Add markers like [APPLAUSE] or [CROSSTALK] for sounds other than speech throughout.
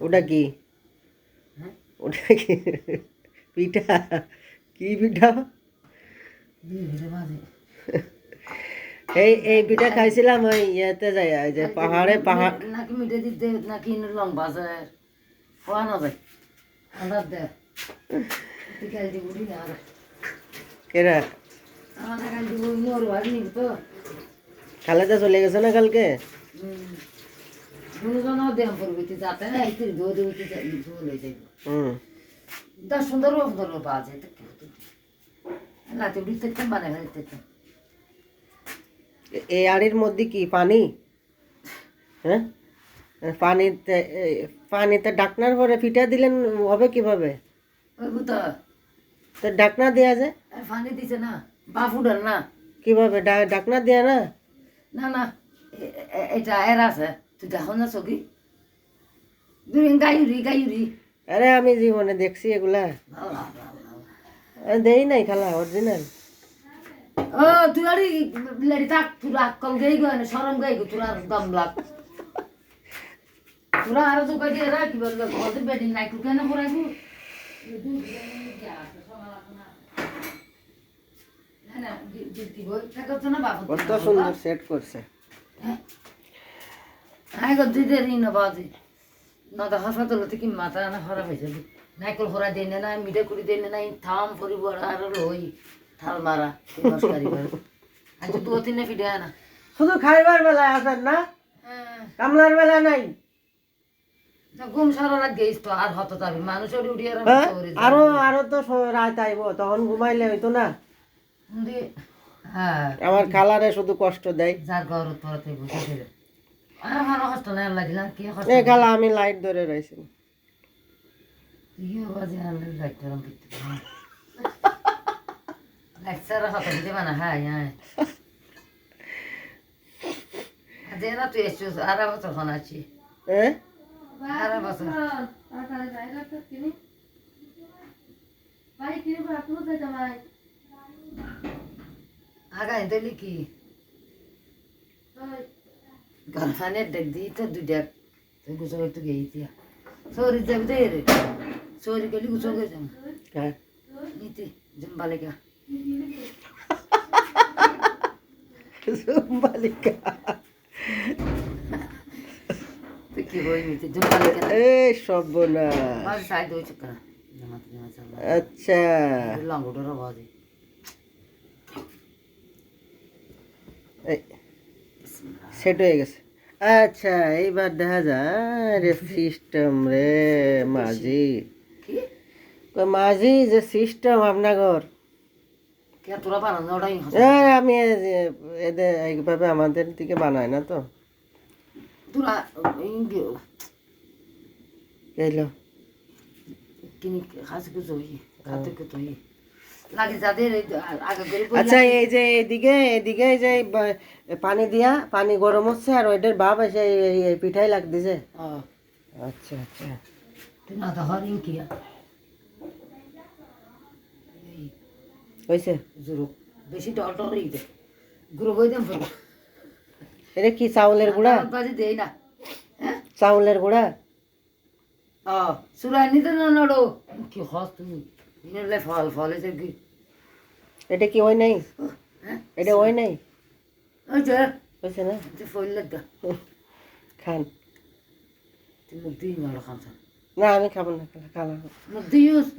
ওটা কি? ওটা কি পিঠা? কি পিঠা? এই এই পিঠা খাইছিলাম ওই ইয়েতে যাই ওই যে পাহাড়ে পাহাড় নাকি মিটে দিতে নাকি লং বাজার হওয়া না যায় আন্দাজ দে না আর কেরা আমার কাল দিব মোর বাড়ি তো খালেদা চলে গেছে না কালকে? পড়বে যাতে না এই উঠে সুন্দর সুন্দর উঠতে ফেলতে এই আড়ির মধ্যে কি পানি? হ্যাঁ? পানিতে পানিতে ডাকনার পরে পিঠা দিলেন হবে কীভাবে? তো ডাকনা দেওয়া যায়? ফানি দিছে না বাফুডার না। কীভাবে? ডাকনা দেয়া না? না না এটা এর আছে। তুই দেখো না চকি গায়ুরি গায়ুরি। আরে আমি জীবনে দেখছি এগুলা। দেই নাই খালা অরিজিনাল ও তুই আরে লেডি থাক তুরা কল গাই গো না শরম গাই গো তুরা দম লাগ তুরা আর তো কই রা কি বলব কত বেডি নাই কু কেন পড়াইবো? না বাবু। কত সুন্দর সেট করছে। আই ঋণ বাজি না তো থেকে মাথা না খারাপ হয়েছে নাইকল হরা দেনে না মিঠে করে দেনে না থাম আর লই থাল মারা নমস্কারি তো তিনে ফিডে না শুধু খাইবার বেলায় না? কামলার বেলা নাই? ঘুম সারা রাত তো আর হতো যাবি মানুষের উড়ি আর? আরও আরও তো রাত আইব তখন ঘুমাইলে হইতো না? হ্যাঁ আমার খালারে শুধু কষ্ট দেয় যার ঘর পরতে বুঝে দিলে আমার কষ্ট না লাগিলাম কি কষ্ট এ আমি লাইট ধরে রয়েছি। ইয়ে মানে হ্যাঁ হ্যাঁ। হ্যাঁ আগাই দিলি কি? গরফানের দেখ দিই তো দুই দেখ তুই গুছো তো গেই দিয়া সরি যাবি দে রে সরি গেলি গুছো গে যাম নিতে জম্বালেগা বালিকা তুই কি বই নিতে জম্বালেগা এই সর্বনা বাজ সাইড হই চুকা জামাত জামাত চালা আচ্ছা লঙ্গড়র বাজে এই সেট হয়ে গেছে। আচ্ছা এইবার দেখা যায় রে সিস্টেম রে মাঝি। মাঝি যে সিস্টেম আপনার ওটাই আমি এদের এইভাবে আমাদের দিকে বানায় না তো। তোরা কিনি খাসি খাতে হই আচ্ছা এই যে এদিকে এদিকে এই যে পানি দিয়া পানি গরম হচ্ছে আর ওইটার ভাব এসে পিঠাই লাগতেছে। আচ্ছা আচ্ছা। হয়েছে বেশি দেন এটা কি চাউলের গুঁড়া? বাজে দেই না। হ্যাঁ? চাউলের গুঁড়া? ও সুরা নিতে না নড়ো। কি হস তুমি ফল ফল এসে কি? এটা কি ওই নাই? হ্যাঁ? এটা ওই নাই? ওই যে। হয়েছে না? ফল লাগা খান। মুখ খান না আমি খাব না মুখ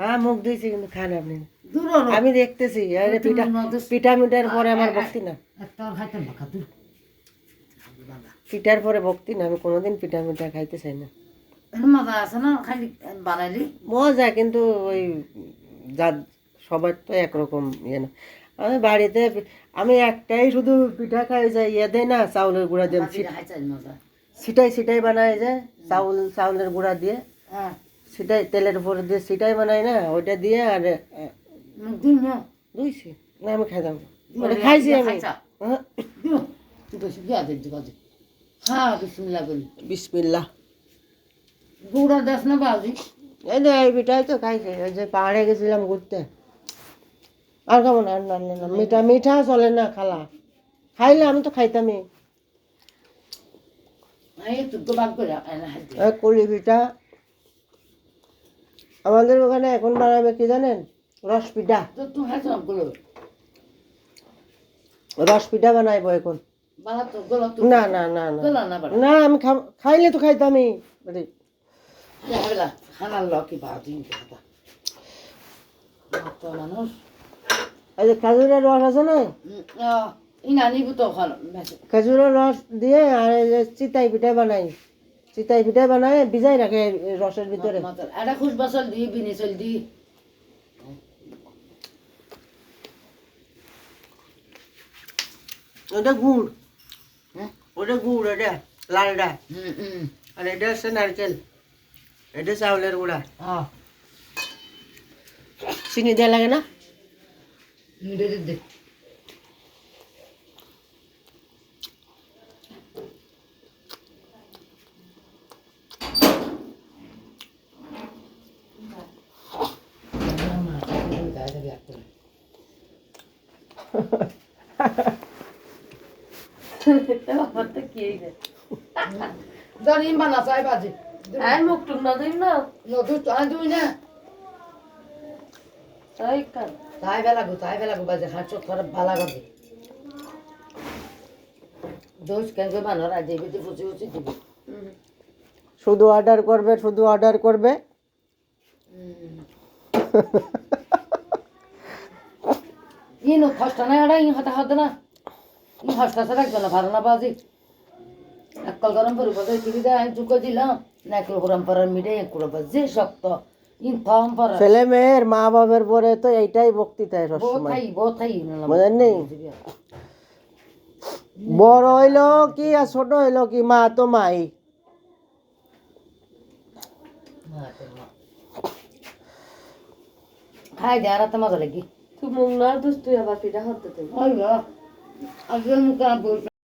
হ্যাঁ মুখ দিয়েছি কিন্তু খান আপনি। দূর আমি দেখতেছি আরে পিঠা পিঠা মিঠার পরে আমার ভক্তি না। পিঠার পরে ভক্তি না আমি কোনোদিন পিঠা মিঠা খাইতে চাই না। মজা আছে না খালি বানাইলি? মজা কিন্তু ওই যা সবার তো একরকম ইয়ে না। আমি বাড়িতে আমি একটাই শুধু পিঠা খাই যাই ইয়ে দেয় না চাউলের গুঁড়া দিয়ে সিটাই সিটাই বানায় যায় চাউল চাউলের গুঁড়া দিয়ে। হ্যাঁ। সিটাই তেলের উপরে দিয়ে সিটাই বানায় না ওইটা দিয়ে আর দুইছি না। আমি খাইতাম। ওটা খাইছি আমি। হ্যাঁ, হ্যাঁ বিসমিল্লাহ। গুড়া দাস না বাজি? এই যে এই পিঠাই তো খাইছে ওই যে পাহাড়ে গেছিলাম ঘুরতে। আর খাব না আর না না মিঠা মিঠা চলে না খালা। খাইলে আমি তো খাইতামই। কুলি পিঠা আমাদের ওখানে এখন বানাবে কি জানেন? রস পিঠা। রস পিঠা বানাইবো এখন। না না না না। আমি খাইলে তো খাইতামই। হালা হানার লকি কথা তো মানুষ এই যে খেজুরের রস আছে না ইনা নিবু তো খেজুরের রস দিয়ে আর এই যে চিতাই পিঠা বানাই চিতাই পিঠা বানাই ভিজাই রাখে রসের ভিতরে এটা খুশ বসল দি বিনি চল দি ওটা গুড় ওটা গুড় হুম হুম আর এটা হচ্ছে নারকেল এটা চাউলের গুঁড়া। চিনি দেওয়া লাগে না? [LAUGHS] জানি বানা চাই বাজে। আর মুখ টুক না দিম না। দুই না। তাই কান? তাই বেলা গো তাই বেলা গো বাজে হাত চোখ খারাপ ভালা করবে দোষ কেন বানার আজ এবিতে ফুচি ফুচি দিবি। শুধু অর্ডার করবে শুধু অর্ডার করবে। না এড়া ইন হাতে হাতে না। ইন হস্তা সে রাখবে না ভালো না বাজি একল গরম করে বাজে টিভি দেয় দিলাম নাইকেল গরম পরার মিডে কুড়ো বাজে শক্ত। ইন থম পরা ছেলে মেয়ের মা বাবার পরে তো এইটাই বক্তৃতায় সবসময়। বুঝেন নি? বড় হইল কি আর ছোট হইল কি? মা তো মাই। হাই যারা তো মজা লাগি। তুই মুখ না দুস তুই আবার পিঠা হতে তুই আগে মুখা